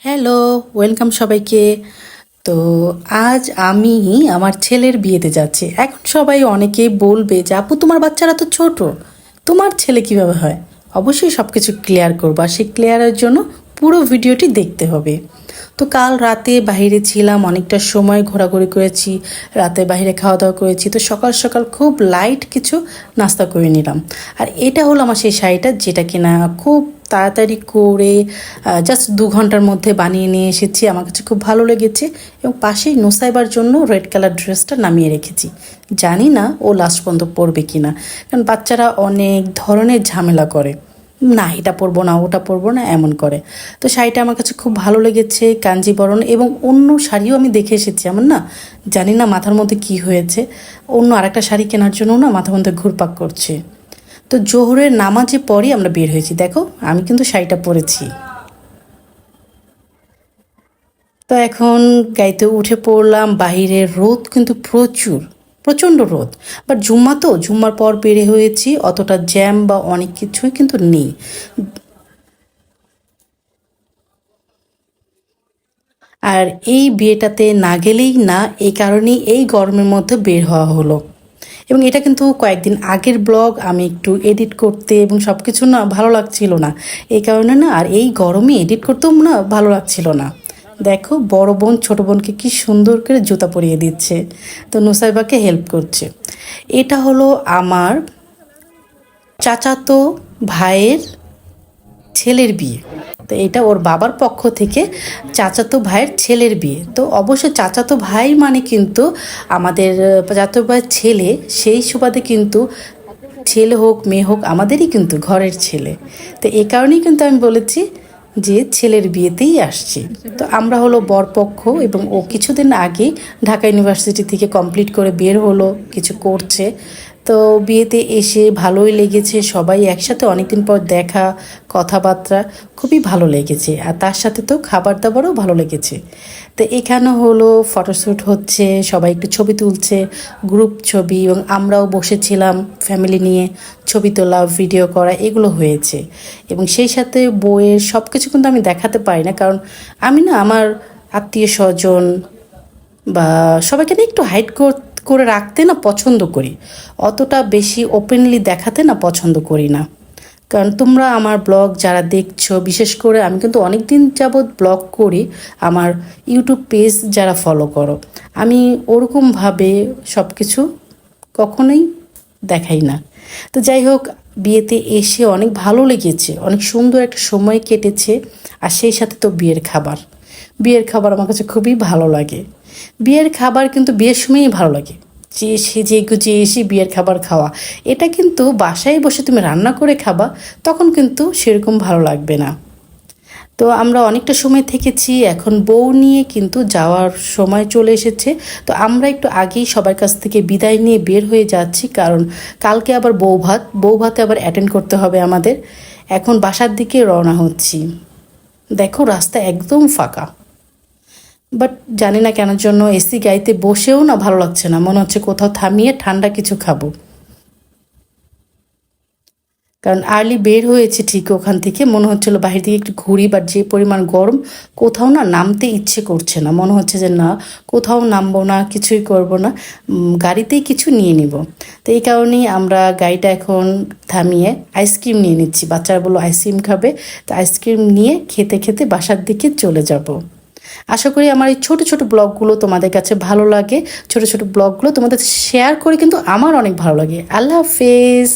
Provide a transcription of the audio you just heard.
Hello welcome সবাইকে। তো আজ আমি আমার ছেলের বিয়েতে যাচ্ছি। এখন সবাই অনেকেই বলবে যে, আপু, তোমার বাচ্চারা তো ছোট। তোমার ছেলে কীভাবে হয়? অবশ্যই সব কিছু ক্লিয়ার করব। আর সেই ক্লিয়ারের জন্য পুরো ভিডিওটি দেখতে হবে। তো কাল রাতে বাইরে ছিলাম, অনেকটা সময় ঘোরাঘুরি করেছি, রাতে বাইরে খাওয়া দাওয়া করেছি, তো সকাল সকাল খুব লাইট কিছু নাস্তা করে নিলাম। আর এটা হলো আমার সেই শাড়িটা, যেটা কিনা খুব তাড়াতাড়ি করে জাস্ট দু ঘণ্টার মধ্যে বানিয়ে নিয়ে এসেছি, আমার কাছে খুব ভালো লেগেছে এবং পাশেই নোসাইবার জন্য রেড কালার ড্রেসটা নামিয়ে রেখেছি। জানি না ও লাস্ট পর্যন্ত পরবে কি না কারণ বাচ্চারা অনেক ধরনের ঝামেলা করে। না, এটা পরবো না, ওটা পরবো না, এমন করে। তো শাড়িটা আমার কাছে খুব ভালো লেগেছে কাঞ্জিবরণ এবং অন্য শাড়িও আমি দেখে এসেছি, এমন না? জানি না মাথার মধ্যে কি হয়েছে। অন্য আরেকটা শাড়ি কেনার জন্য না মাথার মধ্যে ঘুরপাক করছে। তো জোহরের নামাজে পরই আমরা বের হয়েছি। দেখো, আমি কিন্তু শাড়িটা পরেছি। তো এখন গাইতে উঠে পড়লাম বাহিরে রোদ কিন্তু প্রচুর। প্রচণ্ড রোদ। বাট জুম্মা তো জুম্মার পর বেড়ে হয়েছি, অতটা জ্যাম বা অনেক কিছুই কিন্তু নেই। আর এই বিয়েটাতে না গেলেই না, এই কারণেই এই গরমের মধ্যে বের হওয়া হলো। এবং এটা কিন্তু কয়েকদিন আগের ব্লগ, আমি একটু এডিট করতে এবং সব কিছু না ভালো লাগছিল না। এই কারণে না, আর এই গরমে এডিট করতেও না ভালো লাগছিল না। দেখো, বড় বোন ছোট বোনকে কি সুন্দর করে জুতা পরিয়ে দিচ্ছে। তো নুসাইবাকে হেল্প করছে। এটা হলো আমার চাচাতো ভাইয়ের ছেলের বিয়ে। তো এটা ওর বাবার পক্ষ থেকে চাচাতো ভাইয়ের ছেলের বিয়ে। তো অবশ্য চাচাতো ভাই মানে কিন্তু আমাদের, চাচাতো ভাইয়ের ছেলে, সেই সুবাদে কিন্তু ছেলে হোক, মেয়ে হোক, আমাদেরই কিন্তু ঘরের ছেলে। তো এ কারণেই কিন্তু আমি বলেছি যে ছেলের বিয়েতেই আসছি। তো আমরা হলো বরপক্ষ এবং ও কিছুদিন আগে ঢাকা ইউনিভার্সিটি থেকে কমপ্লিট করে বের হলো, কিছু করছে। তো বিয়েতে এসে ভালোই লেগেছে, সবাই একসাথে অনেকদিন পর দেখা, কথাবার্তা খুবই ভালো লেগেছে। আর তার সাথে তো খাবার দাবারও ভালো লেগেছে। তো এখানে হলো ফটোশ্যুট হচ্ছে, সবাই একটু ছবি তুলছে গ্রুপ ছবি এবং আমরাও বসেছিলাম ফ্যামিলি নিয়ে, ছবি তোলা ভিডিও করা, এগুলো হয়েছে। এবং সেই সাথে বইয়ের সব কিছু কিন্তু আমি দেখাতে পারি না, কারণ আমি না আমার আত্মীয় স্বজন বা সবাইকে না একটু হাইড করে রাখতে না পছন্দ করি। অতটা বেশি ওপেনলি দেখাতে না পছন্দ করি না। কারণ তোমরা আমার ব্লগ যারা দেখছ, বিশেষ করে আমি কিন্তু অনেক দিন যাবৎ ব্লগ করি, আমার ইউটিউব পেজ যারা ফলো করো, আমি ওরকমভাবে সব কিছু কখনোই দেখাই না। তো যাই হোক, বিয়েতে এসে অনেক ভালো লেগেছে, অনেক সুন্দর একটা সময় কেটেছে, আর সেই সাথে তো বিয়ের খাবার। বিয়ের খাবার আমার কাছে খুবই ভালো লাগে। বিয়ের খাবার কিন্তু বিয়ের সময়ই ভালো লাগে। যে সেজে গুজে এসে বিয়ের খাবার খাওয়া, এটা কিন্তু বাসায় বসে তুমি রান্না করে খাবা, তখন কিন্তু সেরকম ভালো লাগবে না। তো আমরা অনেকটা সময় থেকেছি, এখন বউ নিয়ে কিন্তু যাওয়ার সময় চলে এসেছে। তো আমরা একটু আগেই সবার কাছ থেকে বিদায় নিয়ে বের হয়ে যাচ্ছি, কারণ কালকে আবার বউ ভাত, বউ ভাতে আবার অ্যাটেন্ড করতে হবে আমাদের। এখন বাসার দিকে রওনা হচ্ছি। দেখো, রাস্তা একদম ফাঁকা। বাট জানি না কেন জন্য এসি গাইতে বসেও না ভালো লাগছে না। মনে হচ্ছে কোথাও থামিয়ে ঠান্ডা কিছু খাব। কারণ আর্লি বের হয়েছে ঠিক ওখান থেকে, মনে হচ্ছিল বাহির থেকে একটু ঘুরি বা যে পরিমাণ গরম, কোথাও না নামতে ইচ্ছে করছে না। মনে হচ্ছে যে না, কোথাও নামবো না, কিছুই করব না গাড়িতেই কিছু নিয়ে নিব। তো এই কারণেই আমরা গাড়িটা এখন থামিয়ে আইসক্রিম নিয়ে নিচ্ছি। বাচ্চারা বলল আইসক্রিম খাবে, তো আইসক্রিম নিয়ে খেতে খেতে বাসার দিকে চলে যাব। আশা করি আমার এই ছোটো ছোটো ব্লগগুলো তোমাদের কাছে ভালো লাগে। ছোটো ছোটো ব্লগগুলো তোমাদের শেয়ার করে, কিন্তু আমার অনেক ভালো লাগে। আল্লাহ হাফেজ।